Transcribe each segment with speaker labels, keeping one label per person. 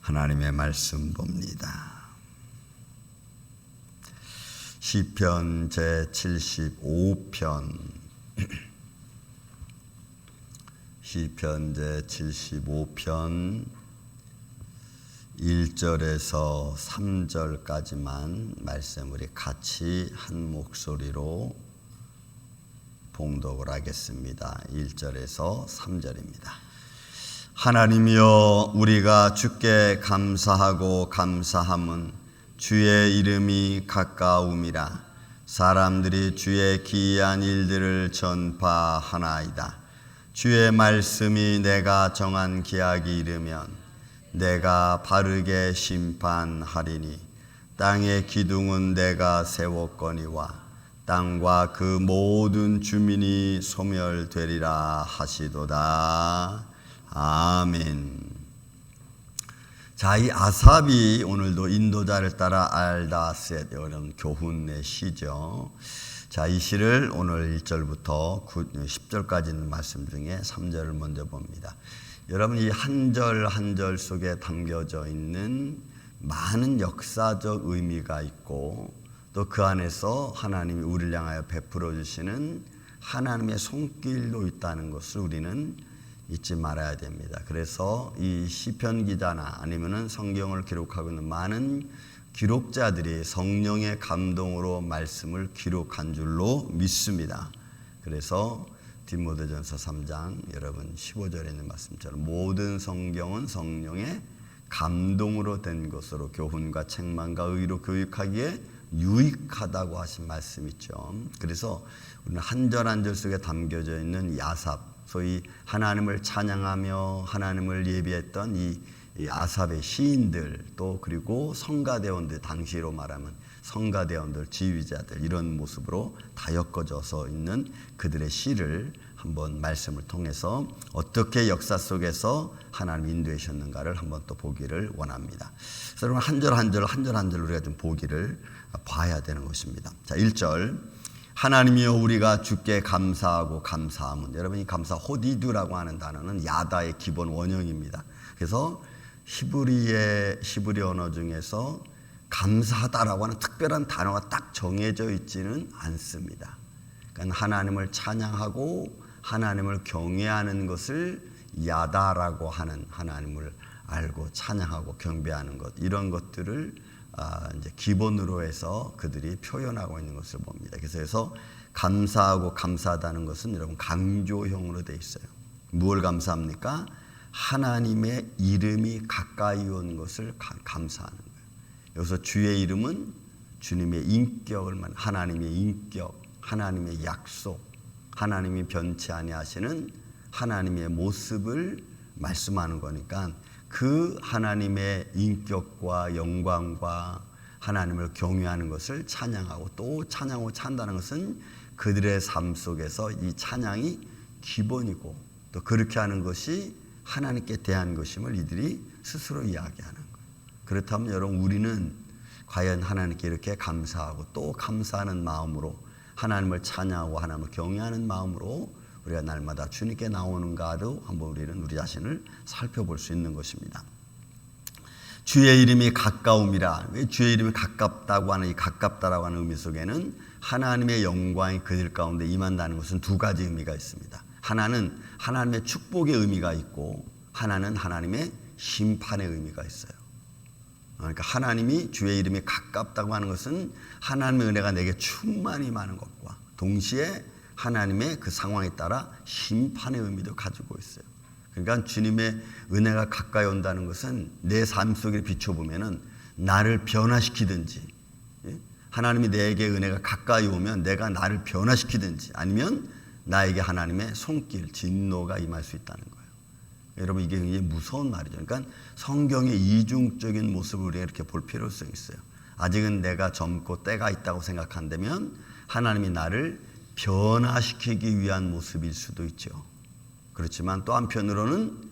Speaker 1: 하나님의 말씀 봅니다. 시편 제 75편 시편 제 75편 1절에서 3절까지만 말씀 우리 같이 한 목소리로 봉독을 하겠습니다. 1절에서 3절입니다. 하나님이여 우리가 주께 감사하고 감사함은 주의 이름이 가까움이라 사람들이 주의 기이한 일들을 전파하나이다. 주의 말씀이 내가 정한 기약이 이르면 내가 바르게 심판하리니 땅의 기둥은 내가 세웠거니와 땅과 그 모든 주민이 소멸되리라 하시도다. 아멘. 자, 이 아삽이 오늘도 인도자를 따라 알다셋 이런 교훈의 시죠. 자, 이 시를 오늘 1절부터 10절까지 있는 말씀 중에 3절을 먼저 봅니다. 여러분 이 한 절 한 절 속에 담겨져 있는 많은 역사적 의미가 있고 또 그 안에서 하나님이 우리를 향하여 베풀어 주시는 하나님의 손길도 있다는 것을 우리는 잊지 말아야 됩니다. 그래서 이 시편 기자나 아니면은 성경을 기록하고 있는 많은 기록자들이 성령의 감동으로 말씀을 기록한 줄로 믿습니다. 그래서 디모데전서 3장 여러분 15절에 있는 말씀처럼 모든 성경은 성령의 감동으로 된 것으로 교훈과 책망과 의로 교육하기에 유익하다고 하신 말씀 있죠. 그래서 우리는 한 절 한 절 속에 담겨져 있는 야삽, 소위 하나님을 찬양하며 하나님을 예비했던 이, 이 아삽의 시인들 또 그리고 성가대원들 당시로 말하면 성가대원들 지휘자들 이런 모습으로 다 엮어져서 있는 그들의 시를 한번 말씀을 통해서 어떻게 역사 속에서 하나님 인도하셨는가를 한번 또 보기를 원합니다. 여러분 한절 한절 한절 한절 우리가 좀 보기를 봐야 되는 것입니다. 자, 1절 하나님이여 우리가 주께 감사하고 감사함은 여러분이 감사 호디두라고 하는 단어는 야다의 기본 원형입니다. 그래서 히브리의 히브리 언어 중에서 감사하다라고 하는 특별한 단어가 딱 정해져 있지는 않습니다. 그러니까 하나님을 찬양하고 하나님을 경외하는 것을 야다라고 하는 하나님을 알고 찬양하고 경배하는 것 이런 것들을 아, 이제 기본으로 해서 그들이 표현하고 있는 것을 봅니다. 그래서 감사하고 감사하다는 것은 여러분 강조형으로 돼 있어요. 무엇 감사합니까? 하나님의 이름이 가까이 온 것을 가, 감사하는 거예요. 여기서 주의 이름은 주님의 인격을 말 하나님의 인격, 하나님의 약속, 하나님이 변치 아니하시는 하나님의 모습을 말씀하는 거니까 그 하나님의 인격과 영광과 하나님을 경외하는 것을 찬양하고 또 찬양하고 찬다는 것은 그들의 삶 속에서 이 찬양이 기본이고 또 그렇게 하는 것이 하나님께 대한 것임을 이들이 스스로 이야기하는 거예요. 그렇다면 여러분 우리는 과연 하나님께 이렇게 감사하고 또 감사하는 마음으로 하나님을 찬양하고 하나님을 경외하는 마음으로 우리가 날마다 주님께 나오는가도 한번 우리는 우리 자신을 살펴볼 수 있는 것입니다. 주의 이름이 가까움이라 주의 이름이 가깝다고 하는 이 가깝다라고 하는 의미 속에는 하나님의 영광이 그들 가운데 임한다는 것은 두 가지 의미가 있습니다. 하나는 하나님의 축복의 의미가 있고 하나는 하나님의 심판의 의미가 있어요. 그러니까 하나님이 주의 이름이 가깝다고 하는 것은 하나님의 은혜가 내게 충만히 많은 것과 동시에 하나님의 그 상황에 따라 심판의 의미도 가지고 있어요. 그러니까 주님의 은혜가 가까이 온다는 것은 내 삶 속에 비춰보면은 나를 변화시키든지 예? 하나님이 내게 은혜가 가까이 오면 내가 나를 변화시키든지 아니면 나에게 하나님의 손길, 진노가 임할 수 있다는 거예요. 여러분 이게 굉장히 무서운 말이죠. 그러니까 성경의 이중적인 모습을 우리가 이렇게 볼 필요성이 있어요. 아직은 내가 젊고 때가 있다고 생각한다면 하나님이 나를 변화시키기 위한 모습일 수도 있죠. 그렇지만 또 한편으로는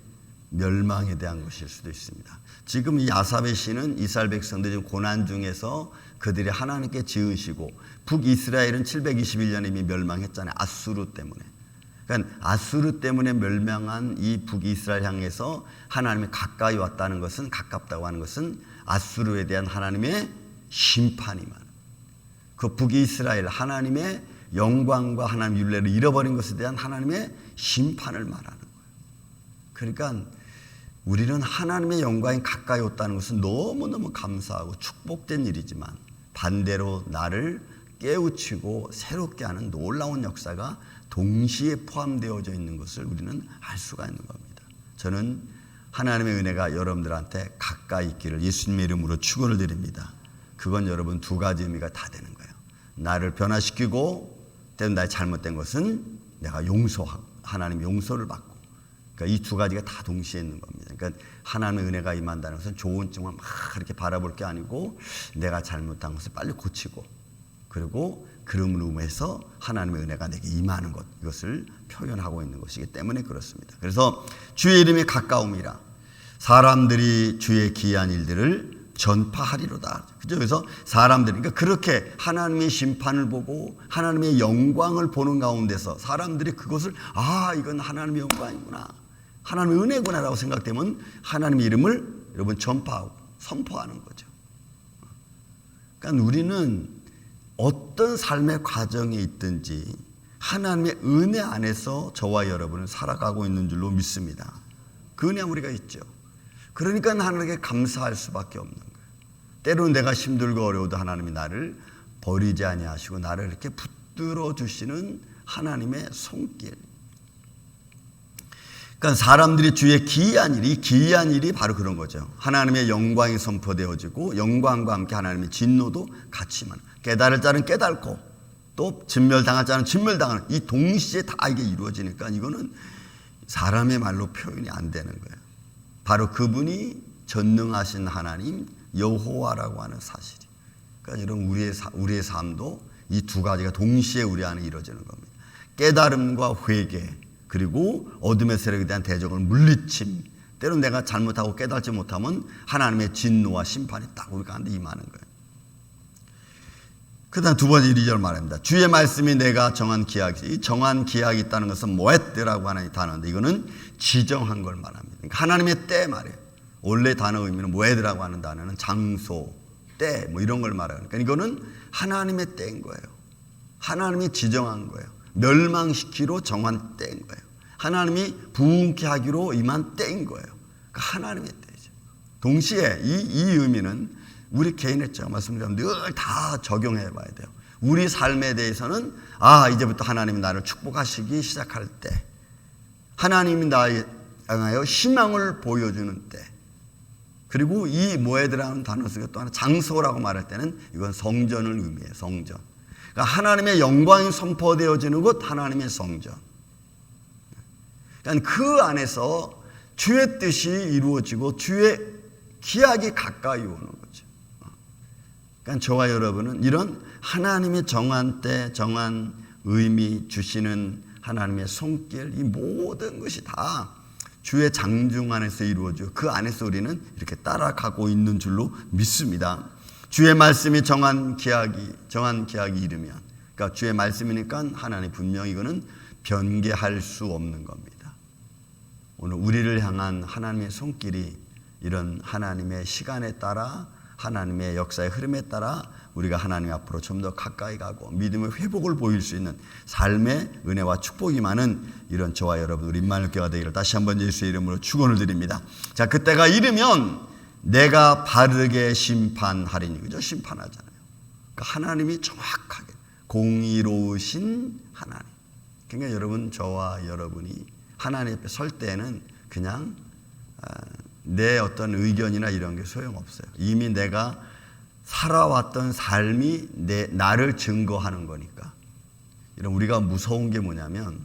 Speaker 1: 멸망에 대한 것일 수도 있습니다. 지금 이 아삽의 시는 이스라엘 백성들이 고난 중에서 그들이 하나님께 지으시고 북이스라엘은 721년에 이미 멸망했잖아요. 아수르 때문에. 그러니까 아수르 때문에 멸망한 이 북이스라엘 향해서 하나님이 가까이 왔다는 것은 가깝다고 하는 것은 아수르에 대한 하나님의 심판이 많아. 그 북이스라엘 하나님의 영광과 하나님 윤례를 잃어버린 것에 대한 하나님의 심판을 말하는 거예요. 그러니까 우리는 하나님의 영광이 가까이 왔다는 것은 너무너무 감사하고 축복된 일이지만 반대로 나를 깨우치고 새롭게 하는 놀라운 역사가 동시에 포함되어져 있는 것을 우리는 알 수가 있는 겁니다. 저는 하나님의 은혜가 여러분들한테 가까이 있기를 예수님의 이름으로 축원을 드립니다. 그건 여러분 두 가지 의미가 다 되는 거예요. 나를 변화시키고 때론 나의 잘못된 것은 내가 용서하고 하나님 용서를 받고 그러니까 이 두 가지가 다 동시에 있는 겁니다. 그러니까 하나님의 은혜가 임한다는 것은 좋은 점만 막 이렇게 바라볼 게 아니고 내가 잘못한 것을 빨리 고치고 그리고 그름으로 해서 하나님의 은혜가 내게 임하는 것 이것을 표현하고 있는 것이기 때문에 그렇습니다. 그래서 주의 이름이 가까움이라 사람들이 주의 기이한 일들을 전파하리로다. 그죠? 그래서 사람들이 그러니까 그렇게 하나님의 심판을 보고 하나님의 영광을 보는 가운데서 사람들이 그것을 아 이건 하나님의 영광이구나. 하나님의 은혜구나라고 생각되면 하나님의 이름을 여러분 전파하고 선포하는 거죠. 그러니까 우리는 어떤 삶의 과정에 있든지 하나님의 은혜 안에서 저와 여러분은 살아가고 있는 줄로 믿습니다. 그 은혜 우리가 있죠. 그러니까 하나님께 감사할 수밖에 없는. 때로는 내가 힘들고 어려워도 하나님이 나를 버리지 아니하시고 나를 이렇게 붙들어 주시는 하나님의 손길. 그러니까 사람들이 주의 기이한 일이 기이한 일이 바로 그런 거죠. 하나님의 영광이 선포되어지고 영광과 함께 하나님의 진노도 같이만 깨달을 자는 깨닫고 또 진멸당할 자는 진멸당하는 이 동시에 다 이게 이루어지니까 이거는 사람의 말로 표현이 안 되는 거예요. 바로 그분이 전능하신 하나님 여호와라고 하는 사실이. 그러니까 이런 우리의 우리의 삶도 이 두 가지가 동시에 우리 안에 이루어지는 겁니다. 깨달음과 회개 그리고 어둠의 세력에 대한 대적을 물리침. 때론 내가 잘못하고 깨닫지 못하면 하나님의 진노와 심판이 딱 우리 가운데 임하는 거예요. 그 다음 두 번째 1절 말합니다. 주의 말씀이 내가 정한 기약이, 이 정한 기약이 있다는 것은 모에뜨라고 하는 단어인데 이거는 지정한 걸 말합니다. 그러니까 하나님의 때 말이에요. 원래 단어 의미는 모에드라고 하는 단어는 장소, 때, 뭐 이런 걸 말해요. 그러니까 이거는 하나님의 때인 거예요. 하나님이 지정한 거예요. 멸망시키로 정한 때인 거예요. 하나님이 부흥케 하기로 임한 때인 거예요. 그러니까 하나님의 때죠. 동시에 이, 이 의미는 우리 개인의 제가 말씀드린 늘다 적용해 봐야 돼요. 우리 삶에 대해서는 아 이제부터 하나님이 나를 축복하시기 시작할 때 하나님이 나에 향하여 희망을 보여주는 때 그리고 이 모에드라는 단어 속에 또 하나 장소라고 말할 때는 이건 성전을 의미해요. 성전. 그러니까 하나님의 영광이 선포되어지는 곳 하나님의 성전. 그러니까 그 안에서 주의 뜻이 이루어지고 주의 기약이 가까이 오는 거죠. 그러니까 저와 여러분은 이런 하나님의 정한 때, 정한 의미 주시는 하나님의 손길, 이 모든 것이 다 주의 장중 안에서 이루어져 그 안에서 우리는 이렇게 따라가고 있는 줄로 믿습니다. 주의 말씀이 정한 기약이 정한 기약이 이르면 그러니까 주의 말씀이니까 하나님 분명히 이거는 변개할 수 없는 겁니다. 오늘 우리를 향한 하나님의 손길이 이런 하나님의 시간에 따라 하나님의 역사의 흐름에 따라 우리가 하나님 앞으로 좀 더 가까이 가고 믿음의 회복을 보일 수 있는 삶의 은혜와 축복이 많은 이런 저와 여러분 우리 교회가 되기를 다시 한번 예수의 이름으로 축원을 드립니다. 자, 그때가 이르면 내가 바르게 심판하리니 그죠? 심판하잖아요. 그러니까 하나님이 정확하게 공의로우신 하나님. 그러니까 여러분 저와 여러분이 하나님 앞에 설 때는 그냥 내 어떤 의견이나 이런 게 소용없어요. 이미 내가 살아왔던 삶이 내, 나를 증거하는 거니까. 이런 우리가 무서운 게 뭐냐면,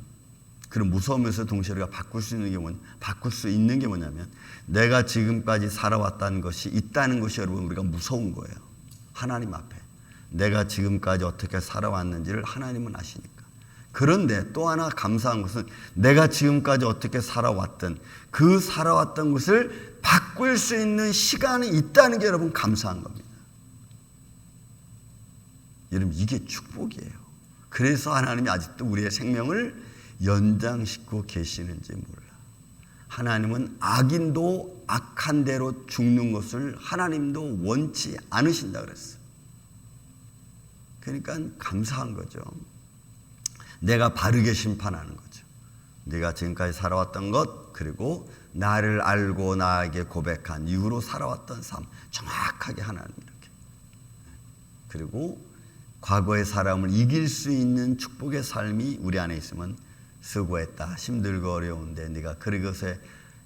Speaker 1: 그런 무서우면서 동시에 우리가 바꿀 수 있는 게 뭐냐, 바꿀 수 있는 게 뭐냐면, 내가 지금까지 살아왔다는 것이 있다는 것이 여러분 우리가 무서운 거예요. 하나님 앞에. 내가 지금까지 어떻게 살아왔는지를 하나님은 아시니까. 그런데 또 하나 감사한 것은 내가 지금까지 어떻게 살아왔던 그 살아왔던 것을 바꿀 수 있는 시간이 있다는 게 여러분 감사한 겁니다. 여러분 이게 축복이에요. 그래서 하나님이 아직도 우리의 생명을 연장시키고 계시는지 몰라. 하나님은 악인도 악한 대로 죽는 것을 하나님도 원치 않으신다 그랬어. 그러니까 감사한 거죠. 내가 바르게 심판하는 거죠. 네가 지금까지 살아왔던 것 그리고 나를 알고 나에게 고백한 이후로 살아왔던 삶 정확하게 하나님 이렇게 그리고 과거의 사람을 이길 수 있는 축복의 삶이 우리 안에 있으면 수고했다 힘들고 어려운데 네가 그것에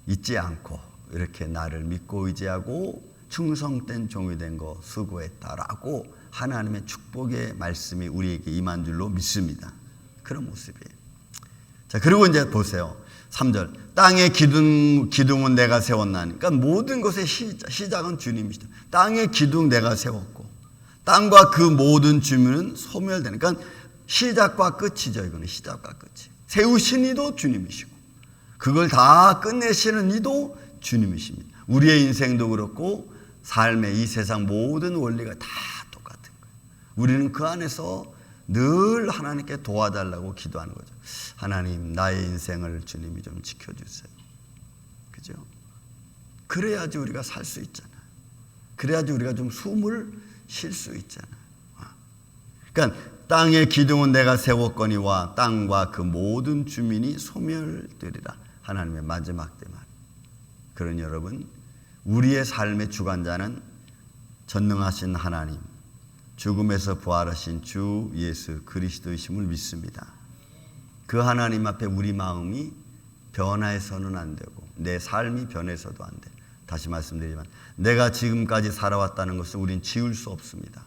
Speaker 1: 잊지 않고 이렇게 나를 믿고 의지하고 충성된 종이 된 거 수고했다라고 하나님의 축복의 말씀이 우리에게 임한 줄로 믿습니다. 그런 모습이에요. 자, 그리고 이제 보세요. 3절. 땅의 기둥, 기둥은 내가 세웠나니. 그러니까 모든 것의 시작, 시작 은 주님이시다. 땅의 기둥 내가 세웠고, 땅과 그 모든 주민은 소멸되는. 그러니까 시작과 끝이죠. 이거는 시작과 끝이. 세우신 이도 주님이시고, 그걸 다 끝내시는 이도 주님이십니다. 우리의 인생도 그렇고, 삶의 이 세상 모든 원리가 다 똑같은 거예요. 우리는 그 안에서 늘 하나님께 도와달라고 기도하는 거죠. 하나님, 나의 인생을 주님이 좀 지켜주세요. 그죠? 그래야지 우리가 살 수 있잖아. 그래야지 우리가 좀 숨을 쉴 수 있잖아. 그러니까 땅의 기둥은 내가 세웠거니와 땅과 그 모든 주민이 소멸되리라. 하나님의 마지막 때 말. 그런 여러분, 우리의 삶의 주관자는 전능하신 하나님, 죽음에서 부활하신 주 예수 그리스도이심을 믿습니다. 그 하나님 앞에 우리 마음이 변화해서는 안 되고 내 삶이 변해서도 안 돼. 다시 말씀드리지만 내가 지금까지 살아왔다는 것을 우린 지울 수 없습니다.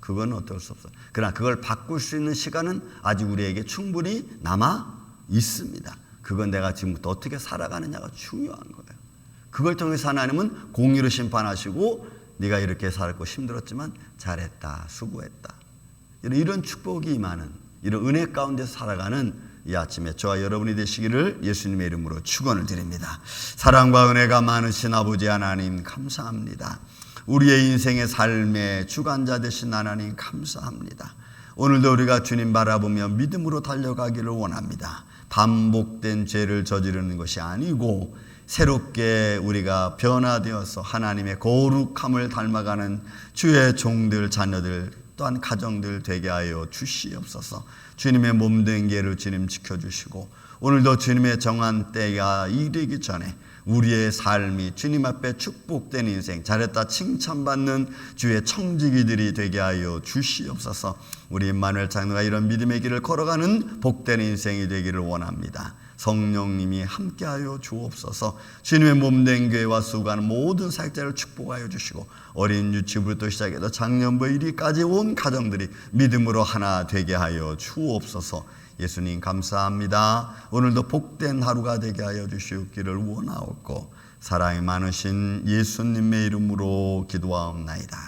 Speaker 1: 그건 어쩔 수 없어. 그러나 그걸 바꿀 수 있는 시간은 아직 우리에게 충분히 남아 있습니다. 그건 내가 지금부터 어떻게 살아가느냐가 중요한 거예요. 그걸 통해서 하나님은 공의로 심판하시고 네가 이렇게 살았고 힘들었지만 잘했다, 수고했다. 이런, 축복이 임하는 이런 은혜 가운데 살아가는 이 아침에 저와 여러분이 되시기를 예수님의 이름으로 축원을 드립니다. 사랑과 은혜가 많으신 아버지 하나님 감사합니다. 우리의 인생의 삶의 주관자 되신 하나님 감사합니다. 오늘도 우리가 주님 바라보며 믿음으로 달려가기를 원합니다. 반복된 죄를 저지르는 것이 아니고 새롭게 우리가 변화되어서 하나님의 거룩함을 닮아가는 주의 종들, 자녀들, 또한 가정들 되게 하여 주시옵소서. 주님의 몸된 개를 주님 지켜주시고 오늘도 주님의 정한 때가 이르기 전에 우리의 삶이 주님 앞에 축복된 인생, 잘했다 칭찬받는 주의 청지기들이 되게 하여 주시옵소서. 우리 임마누엘 장로가 이런 믿음의 길을 걸어가는 복된 인생이 되기를 원합니다. 성령님이 함께하여 주옵소서. 주님의 몸된 교회와 수고하는 모든 사역자를 축복하여 주시고 어린 유치부터 시작해서 작년부 이리까지 온 가정들이 믿음으로 하나 되게 하여 주옵소서. 예수님 감사합니다. 오늘도 복된 하루가 되게 하여 주시옵기를 원하옵고 사랑이 많으신 예수님의 이름으로 기도하옵나이다.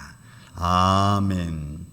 Speaker 1: 아멘.